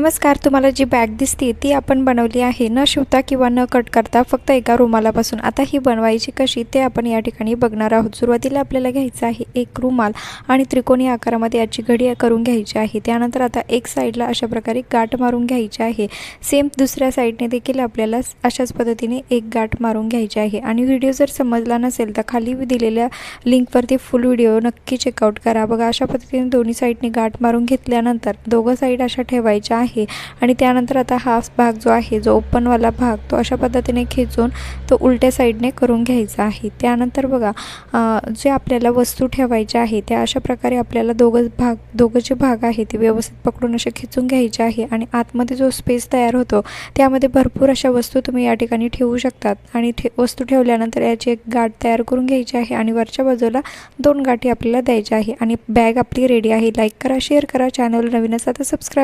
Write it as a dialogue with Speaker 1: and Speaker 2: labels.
Speaker 1: नमस्कार तुम्हाला जी बॅग दिसते ती आपण बनवली आहे. न शिवता किंवा न कट करता फक्त एका रुमालापासून. आता ही बनवायची कशी ते आपण या ठिकाणी बघणार आहोत. सुरुवातीला आपल्याला घ्यायचं आहे एक रुमाल आणि त्रिकोणी आकारामध्ये याची घडी करून घ्यायची आहे. त्यानंतर आता एक साईडला अशा प्रकारे गाठ मारून घ्यायची आहे. सेम दुसऱ्या साईडने देखील आपल्याला अशाच पद्धतीने एक गाठ मारून घ्यायची आहे. आणि व्हिडिओ जर समजला नसेल तर खाली दिलेल्या लिंकवरती फुल व्हिडिओ नक्की चेकआउट करा. बघा अशा पद्धतीने दोन्ही साईडने गाठ मारून घेतल्यानंतर दोघं साईड अशा ठेवायच्या आहे आहे. आणि त्यानंतर आता हा भाग जो आहे जो ओपनवाला भाग तो अशा पद्धतीने खेचून तो उलट्या साईडने करून घ्यायचा आहे. त्यानंतर बघा जे आपल्याला वस्तू ठेवायच्या आहे त्या अशा प्रकारे आपल्याला दोघं भाग दोघं जे भाग आहे ते व्यवस्थित पकडून असे खेचून घ्यायचे आहे. आणि आतमध्ये जो स्पेस तयार होतो त्यामध्ये भरपूर अशा वस्तू तुम्ही या ठिकाणी ठेवू शकतात. आणि ठे वस्तू ठेवल्यानंतर याची एक गाठ तयार करून घ्यायची आहे आणि वरच्या बाजूला दोन गाठी आपल्याला द्यायची आहे. आणि बॅग आपली रेडी आहे. लाईक करा शेअर करा. चॅनल नवीन असा तर सबस्क्राईब